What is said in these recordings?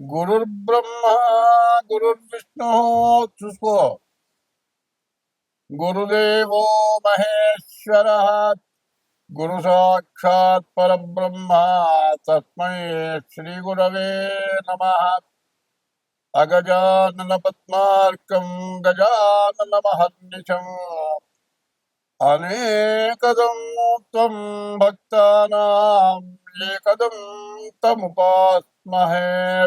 गुरुर् ब्रह्मा गुरुर्विष्णु, चुस्को. गुरुदेव महेश्वर, गुरु साक्षात परब्रह्म, तस्म श्री गुरव नम. अगजानन पद्मार्कं गजानन महर्निशम् अनेकदं त्वं तमुपास्महे.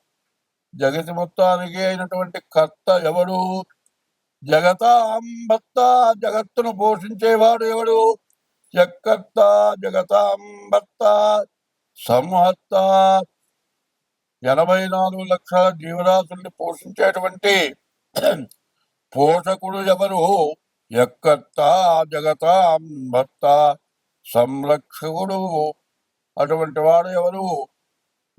జగతి మొత్తానికి అయినటువంటి కర్త ఎవడు? జగత అంబత్త జగత్తును పోషించేవాడు ఎవడు? జగత్త జగతాంబత్త సంహత్త ఎనభై నాలుగు లక్షల జీవరాశుల్ని పోషించేటువంటి పోషకుడు ఎవరు? ఎక్కత్త జగతాం అంబత్త సంరక్షకుడు. అటువంటి వాడు ఎవరు?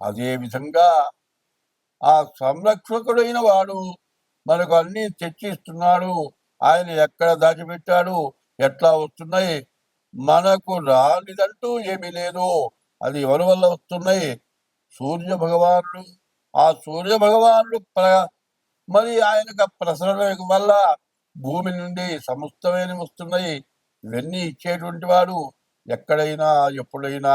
అదే విధంగా ఆ సంరక్షకుడైన వాడు మనకు అన్ని తెచ్చిస్తున్నాడు. ఆయన ఎక్కడ దాచిపెట్టాడు? ఎట్లా వస్తున్నాయి? మనకు రానిదంటూ ఏమీ లేదు. అది ఎవరి వల్ల వస్తున్నాయి? సూర్య భగవానుడు. ఆ సూర్య భగవానుడు ప్ర మరి ఆయనకు ప్రసరణ వల్ల భూమి నుండి సమస్తమైన వస్తున్నాయి. ఇవన్నీ ఇచ్చేటువంటి వాడు ఎక్కడైనా ఎప్పుడైనా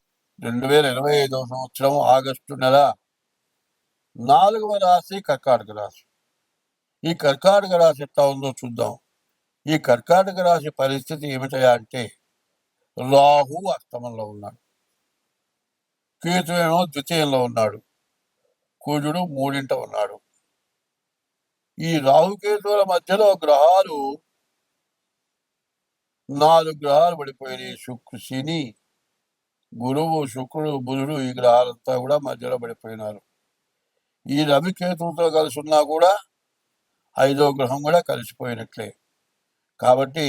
రెండు వేల ఇరవై ఐదవ సంవత్సరం ఆగస్టు నెల నాలుగవ రాశి కర్కాటక రాశి. ఈ కర్కాటక రాశి ఎట్లా ఉందో చూద్దాం. ఈ కర్కాటక రాశి పరిస్థితి ఏమిటయా అంటే రాహు అష్టమంలో ఉన్నాడు. కేతు ద్వితీయంలో ఉన్నాడు. కుజుడు మూడింట ఉన్నాడు. ఈ రాహుకేతువుల మధ్యలో గ్రహాలు నాలుగు గ్రహాలు పడిపోయినాయి. శుక్రు శని గురువు శుక్రుడు బుధుడు ఈ గ్రహాలంతా కూడా మధ్యలో పడిపోయినారు. ఈ రవికేతువుతో కలిసి ఉన్నా కూడా ఐదో గ్రహం కూడా కలిసిపోయినట్లే. కాబట్టి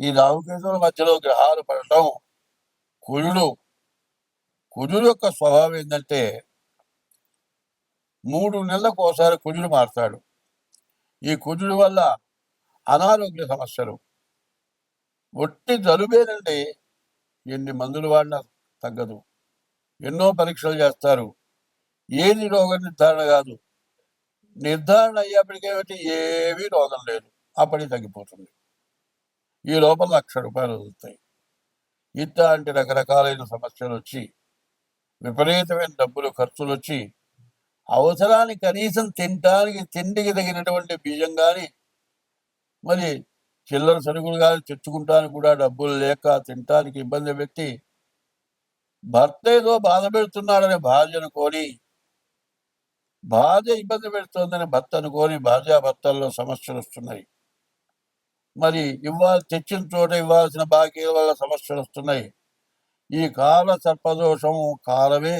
ఈ రాహుకేతువుల మధ్యలో గ్రహాలు పడటం కుజుడు కుజుడు యొక్క స్వభావం ఏంటంటే మూడు నెలలకు ఒకసారి కుజుడు మారుతాడు. ఈ కుజుడు వల్ల అనారోగ్య సమస్యలు. ఒట్టి జలుబేనండి. ఎన్ని మందులు వాడినా తగ్గదు. ఎన్నో పరీక్షలు చేస్తారు. ఏది రోగ నిర్ధారణ కాదు. నిర్ధారణ అయ్యేప్పటికేమిటి ఏమీ రోగం లేదు. అప్పటికి తగ్గిపోతుంది. ఈ లోపల లక్ష రూపాయలు వదులుతాయి. ఇట్లాంటి రకరకాలైన సమస్యలు వచ్చి విపరీతమైన డబ్బులు ఖర్చులు వచ్చి అవసరానికి కనీసం తినడానికి తిండికి తగినటువంటి బియ్యం కానీ మరి చిల్లర సరుకులు కానీ తెచ్చుకుంటానికి కూడా డబ్బులు లేక తినటానికి ఇబ్బంది పెట్టి భర్త ఏదో బాధ పెడుతున్నాడని భార్య అనుకొని భార్య ఇబ్బంది పెడుతోందని భర్త అనుకొని భార్య భర్తల్లో సమస్యలు వస్తున్నాయి. మరి ఇవ్వాలి తెచ్చిన చోట ఇవ్వాల్సిన బాకీల వల్ల సమస్యలు వస్తున్నాయి. ఈ కాల సర్పదోషం కాలమే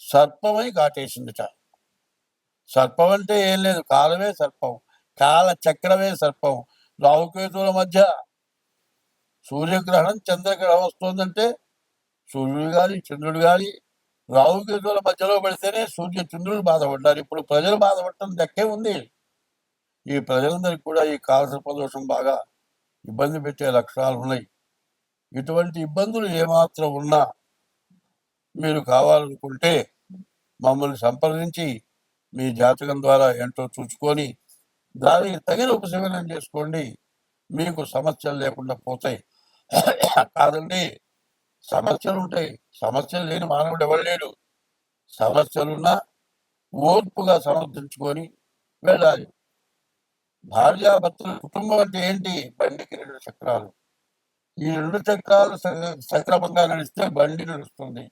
సర్పమై కాటేసిందిట. సర్పం అంటే ఏం లేదు కాలమే సర్పం. కాల చక్రమే సర్పం. రాహుకేతువుల మధ్య సూర్యగ్రహణం చంద్రగ్రహం వస్తుందంటే సూర్యుడు కానీ చంద్రుడు కానీ రాహుకేతువుల మధ్యలో పెడితేనే సూర్య చంద్రుడు బాధపడ్డారు. ఇప్పుడు ప్రజలు బాధపడటం దక్కే ఉంది. ఈ ప్రజలందరికీ కూడా ఈ కాలుష్య ప్రదోషం బాగా ఇబ్బంది పెట్టే లక్షణాలు ఉన్నాయి. ఇటువంటి ఇబ్బందులు ఏమాత్రం ఉన్నా మీరు కావాలనుకుంటే మమ్మల్ని సంప్రదించి మీ జాతకం ద్వారా ఏంటో చూసుకొని దానికి తగిన ఉపశమనం చేసుకోండి. మీకు సమస్యలు లేకుండా పోతాయి. కాదండి సమస్యలు ఉంటాయి సమస్యలు లేని మానవుడు ఎవరు లేడు. సమస్యలున్నా ఓర్పుగా సమర్థించుకొని వెళ్ళాలి. భార్యాభర్తల కుటుంబం అంటే ఏంటి? బండికి రెండు చక్రాలు. ఈ రెండు చక్రాలు సక్రమంగా నడిస్తే బండి నడుస్తుంది.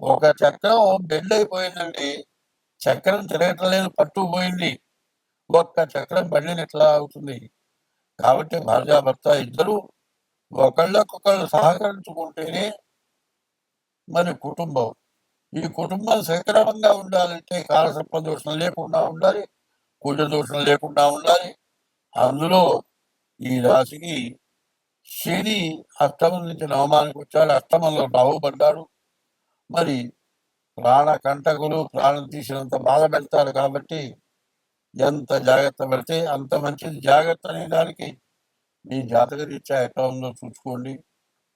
ఒక చక్రం బెండ్ అయిపోయిందండి చక్రం తిరగటం లేదు పట్టు పోయింది. ఒక్క చక్రం బండిని ఎట్లా అవుతుంది కాబట్టి భార్యాభర్త ఇద్దరు ఒకళ్ళకొకళ్ళు సహకరించుకుంటేనే మరి కుటుంబం. ఈ కుటుంబం సక్రమంగా ఉండాలంటే కాలసర్ప దోషం లేకుండా ఉండాలి కుజ దోషం లేకుండా ఉండాలి. అందులో ఈ రాశికి శని అష్టమం నుంచి నవమానికి వచ్చాడు. అష్టమంలో బాగుపడ్డాడు మరి ప్రాణ కంటకులు ప్రాణం తీసినంత బాధ పెడతారు కాబట్టి ఎంత జాగ్రత్త పెడితే అంత మంచిది. జాగ్రత్త అనే దానికి మీ జాతక రీత్యా ఎట్లా ఉందో చూసుకోండి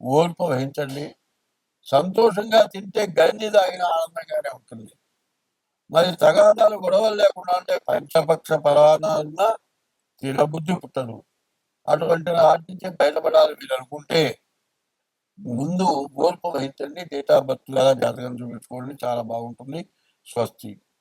ఓర్పు వహించండి సంతోషంగా తింటే గంజి తాగిన ఆనందంగానే ఉంటుంది. మరి తగాదాలు గొడవలు లేకుండా అంటే పంచపక్ష పరాన్న తినబుద్ధి పుట్టదు. అటువంటి వాటి నుంచి బయటపడాలి మీరు అనుకుంటే ముందు ఓర్పు వహించండి డేట్ ఆఫ్ బర్త్ లాగా జాతకం చూపించుకోండి చాలా బాగుంటుంది. స్వస్తి.